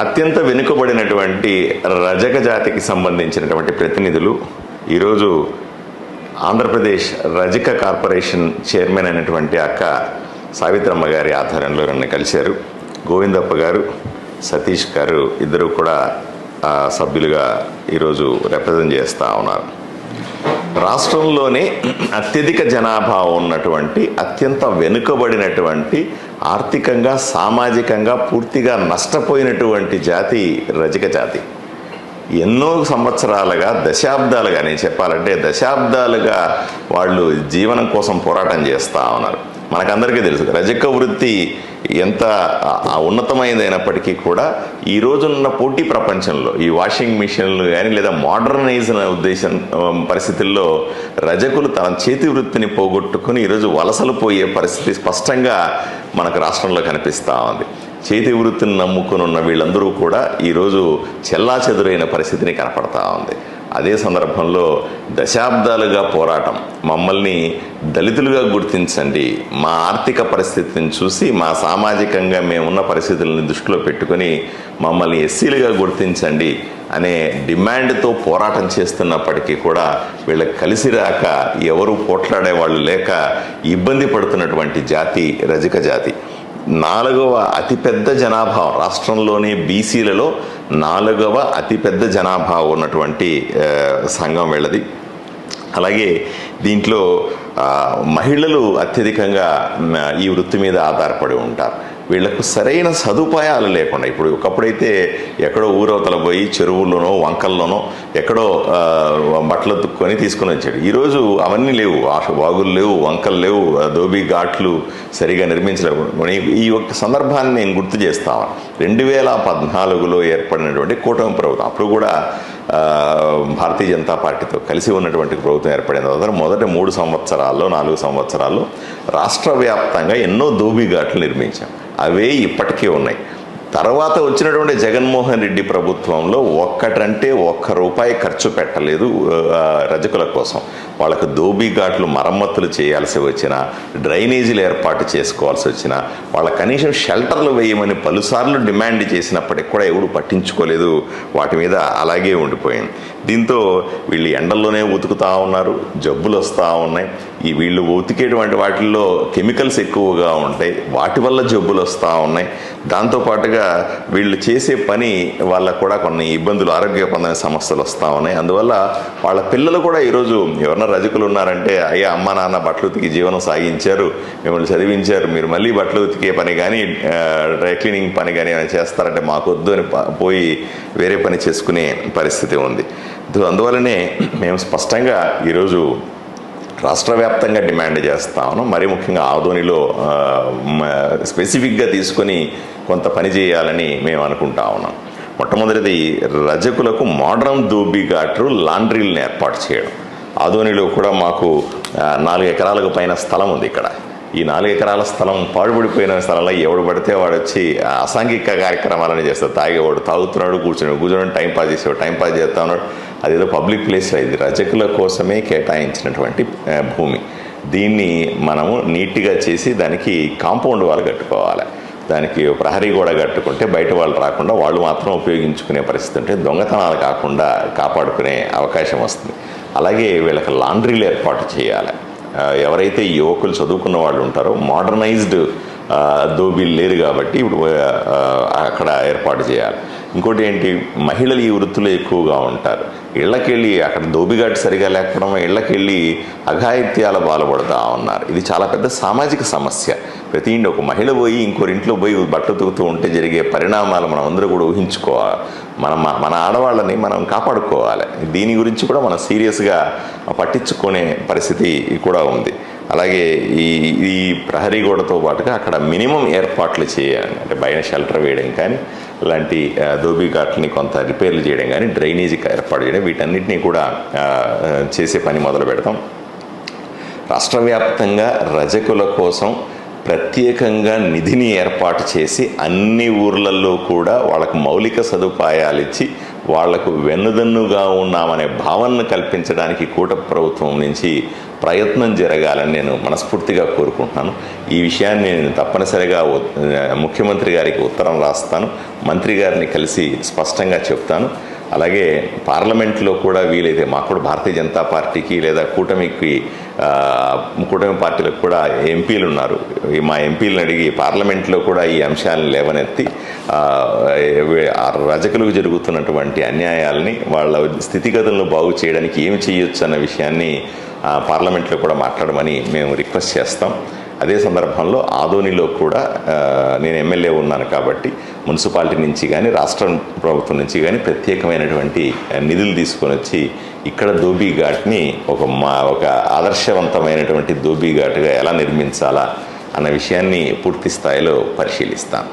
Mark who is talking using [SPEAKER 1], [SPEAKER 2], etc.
[SPEAKER 1] అత్యంత వెనుకబడినటువంటి రజక జాతికి సంబంధించినటువంటి ప్రతినిధులు ఈరోజు ఆంధ్రప్రదేశ్ రజక కార్పొరేషన్ చైర్మన్ అయినటువంటి అక్క సావిత్రమ్మ గారి ఆధ్వర్యంలో నన్ను కలిశారు. గోవిందప్ప గారు సతీష్ గారు ఇద్దరు కూడా సభ్యులుగా ఈరోజు రిప్రజెంట్ చేస్తూ ఉన్నారు. రాష్ట్రంలోనే అత్యధిక జనాభా ఉన్నటువంటి అత్యంత వెనుకబడినటువంటి ఆర్థికంగా సామాజికంగా పూర్తిగా నష్టపోయినటువంటి జాతి రజక జాతి. ఎన్నో సంవత్సరాలుగా దశాబ్దాలుగా నేను చెప్పాలంటే దశాబ్దాలుగా వాళ్ళు జీవనం కోసం పోరాటం చేస్తూ ఉన్నారు. మనకందరికీ తెలుసు. రజక వృత్తి ఎంత ఉన్నతమైనది అయినప్పటికీ కూడా ఈ రోజున్న పోటీ ప్రపంచంలో ఈ వాషింగ్ మిషన్లు కానీ లేదా మోడర్నైజ్ ఉద్దేశం పరిస్థితుల్లో రజకులు తన చేతి వృత్తిని పోగొట్టుకుని ఈరోజు వలసలు పోయే పరిస్థితి స్పష్టంగా మనకు రాష్ట్రంలో కనిపిస్తూ ఉంది. చేతి వృత్తిని నమ్ముకుని ఉన్న వీళ్ళందరూ కూడా ఈరోజు చెల్లాచెదురైన పరిస్థితిని కనపడతా ఉంది. అదే సందర్భంలో దశాబ్దాలుగా పోరాటం. మమ్మల్ని దళితులుగా గుర్తించండి. మా ఆర్థిక పరిస్థితిని చూసి మా సామాజికంగా మేమున్న పరిస్థితులను దృష్టిలో పెట్టుకొని మమ్మల్ని ఎస్సీలుగా గుర్తించండి అనే డిమాండ్తో పోరాటం చేస్తున్నప్పటికీ కూడా వీళ్ళకి కలిసి రాక ఎవరు పోట్లాడే వాళ్ళు లేక ఇబ్బంది పడుతున్నటువంటి జాతి రజక జాతి. నాలుగవ అతిపెద్ద జనాభా రాష్ట్రంలోని బీసీలలో నాలుగవ అతిపెద్ద జనాభా ఉన్నటువంటి సంఘం వీళ్ళది. అలాగే దీంట్లో మహిళలు అత్యధికంగా ఈ వృత్తి మీద ఆధారపడి ఉంటారు. వీళ్ళకు సరైన సదుపాయాలు లేకుండా ఇప్పుడు ఒకప్పుడైతే ఎక్కడో ఊరవతల పోయి చెరువుల్లోనో వంకల్లోనో ఎక్కడో బట్టలు తుక్కొని తీసుకుని వచ్చాడు. ఈరోజు అవన్నీ లేవు. వాగులు లేవు వంకలు లేవు ఆ దోబి ఘాట్లు సరిగా నిర్మించలేవు ఈ- యొక్క సందర్భాన్ని నేను గుర్తు చేస్తాను రెండు వేల పద్నాలుగులో ఏర్పడినటువంటి కూటమి ప్రభుత్వం అప్పుడు కూడా భారతీయ జనతా పార్టీతో కలిసి ఉన్నటువంటి ప్రభుత్వం ఏర్పడిన తర్వాత మొదటి మూడు సంవత్సరాల్లో నాలుగు సంవత్సరాల్లో రాష్ట్ర వ్యాప్తంగా ఎన్నో దోబిఘాట్లు నిర్మించాం. అవే ఇప్పటికీ ఉన్నాయి. తర్వాత వచ్చినటువంటి జగన్మోహన్ రెడ్డి ప్రభుత్వంలో ఒక్కటంటే ఒక్క రూపాయి ఖర్చు పెట్టలేదు రజకుల కోసం. వాళ్ళకు దోబీ ఘాట్లు మరమ్మతులు చేయాల్సి వచ్చిన డ్రైనేజీలు ఏర్పాటు చేసుకోవాల్సి వచ్చిన వాళ్ళ కనీసం షెల్టర్లు వేయమని పలుసార్లు డిమాండ్ చేసినప్పటికి కూడా ఎవరు పట్టించుకోలేదు. వాటి మీద అలాగే ఉండిపోయింది. దీంతో వీళ్ళు ఎండల్లోనే ఉతుకుతూ ఉన్నారు జబ్బులు వస్తూ ఉన్నాయి. ఈ వీళ్ళు ఉతికేటువంటి వాటిల్లో కెమికల్స్ ఎక్కువగా ఉంటాయి. వాటి వల్ల జబ్బులు వస్తూ ఉన్నాయి. దాంతోపాటుగా వీళ్ళు చేసే పని వాళ్ళకు కూడా కొన్ని ఇబ్బందులు ఆరోగ్యపరమైన సమస్యలు వస్తూ ఉన్నాయి. అందువల్ల వాళ్ళ పిల్లలు కూడా ఈరోజు ఎవరన్నా రజకులు ఉన్నారంటే అయ్యా అమ్మ నాన్న బట్టలు ఉతికి జీవనం సాగించారు మిమ్మల్ని చదివించారు మీరు మళ్ళీ బట్టలు ఉతికే పని కానీ డ్రై క్లీనింగ్ పని కానీ ఏమైనా చేస్తారంటే మాకొద్దు అని పోయి వేరే పని చేసుకునే పరిస్థితి ఉంది. అందువల్లనే మేము స్పష్టంగా ఈరోజు రాష్ట్ర వ్యాప్తంగా డిమాండ్ చేస్తాను మరి మరీ ముఖ్యంగా ఆదోనిలో స్పెసిఫిక్గా తీసుకొని కొంత పని చేయాలని మేము అనుకుంటా ఉన్నాం. మొట్టమొదటిది రజకులకు మోడర్న్ దూబీ ఘాట్లు లాండ్రీలను ఏర్పాటు చేయడం. ఆదోనిలో కూడా మాకు నాలుగు ఎకరాలకు పైన స్థలం ఉంది ఇక్కడ. ఈ నాలుగు ఎకరాల స్థలం పాడుపడిపోయిన స్థలంలో ఎవడు పడితే వాడు వచ్చి అసాంఘిక కార్యక్రమాలని చేస్తాడు. తాగేవాడు తాగుతున్నాడు కూర్చుని కూర్చొని టైం పాస్ చేసేవాడు టైం పాస్ చేస్తా ఉన్నాడు. అదేదో పబ్లిక్ ప్లేస్లో ఇది రజకుల కోసమే కేటాయించినటువంటి భూమి. దీన్ని మనము నీట్గా చేసి దానికి కాంపౌండ్ వాళ్ళు కట్టుకోవాలి. దానికి ప్రహరీ గోడ కట్టుకుంటే బయట వాళ్ళు రాకుండా వాళ్ళు మాత్రం ఉపయోగించుకునే పరిస్థితి ఉంటే దొంగతనాలు కాకుండా కాపాడుకునే అవకాశం వస్తుంది. అలాగే వీళ్ళకి లాండ్రీలు ఏర్పాటు చేయాలి. ఎవరైతే యువకులు చదువుకున్న వాళ్ళు ఉంటారో మోడర్నైజ్డ్ దోబీలు లేరు కాబట్టి ఇప్పుడు అక్కడ ఏర్పాటు చేయాలి. ఇంకోటి ఏంటి? మహిళలు ఈ వృత్తిలో ఎక్కువగా ఉంటారు. ఇళ్ళకెళ్ళి అక్కడ దోబిఘాటు సరిగా లేకపోవడం ఇళ్ళకెళ్ళి అఘాయిత్యాల పాల్పడుతూ ఉన్నారు. ఇది చాలా పెద్ద సామాజిక సమస్య. ప్రతి ఇంటి ఒక మహిళ పోయి ఇంకోరింట్లో పోయి బట్టలు తుకుతూ ఉంటే జరిగే పరిణామాలు మనం అందరూ కూడా ఊహించుకోవాలి మన మన ఆడవాళ్ళని మనం కాపాడుకోవాలి. దీని గురించి కూడా మనం సీరియస్గా పట్టించుకునే పరిస్థితి కూడా ఉంది. అలాగే ఈ ఈ ప్రహరీ గోడతో పాటుగా అక్కడ మినిమం ఏర్పాట్లు చేయాలి. అంటే బయట షెల్టర్ వేయడం కానీ అలాంటి దోబీ ఘాట్లని కొంత రిపేర్లు చేయడం కానీ డ్రైనేజీ ఏర్పాటు చేయడం వీటన్నిటినీ కూడా చేసే పని మొదలు పెడతాం. రాష్ట్ర వ్యాప్తంగా రజకుల కోసం ప్రత్యేకంగా నిధిని ఏర్పాటు చేసి అన్ని ఊర్లలో కూడా వాళ్ళకు మౌలిక సదుపాయాలు ఇచ్చి వాళ్ళకు వెన్నుదన్నుగా ఉన్నామనే భావనను కల్పించడానికి కూట ప్రభుత్వం నుంచి ప్రయత్నం జరగాలని నేను మనస్ఫూర్తిగా కోరుకుంటున్నాను. ఈ విషయాన్ని నేను తప్పనిసరిగా ముఖ్యమంత్రి గారికి ఉత్తరం రాస్తాను. మంత్రి గారిని కలిసి స్పష్టంగా చెప్తాను. అలాగే పార్లమెంట్లో కూడా వీలైతే మాకు కూడా భారతీయ జనతా పార్టీకి లేదా కూటమికి కూటమి పార్టీలకు కూడా ఎంపీలు ఉన్నారు. మా ఎంపీలను అడిగి పార్లమెంట్లో కూడా ఈ అంశాలను లేవనెత్తి రజకులకు జరుగుతున్నటువంటి అన్యాయాలని వాళ్ళ స్థితిగతులను బాగు చేయడానికి ఏమి చేయొచ్చు అన్న విషయాన్ని ఆ, పార్లమెంట్లో కూడా మాట్లాడమని మేము రిక్వెస్ట్ చేస్తాం. అదే సందర్భంలో ఆదోనిలో కూడా నేను ఎమ్మెల్యే ఉన్నాను కాబట్టి మున్సిపాలిటీ నుంచి కానీ రాష్ట్ర ప్రభుత్వం నుంచి కానీ ప్రత్యేకమైనటువంటి నిధులు తీసుకొని వచ్చి ఇక్కడ ధోబీ ఘాట్ని ఒక మా ఒక ఆదర్శవంతమైనటువంటి ధోబీ ఘాట్గా ఎలా నిర్మించాలా అన్న విషయాన్ని పూర్తి స్థాయిలో పరిశీలిస్తాను.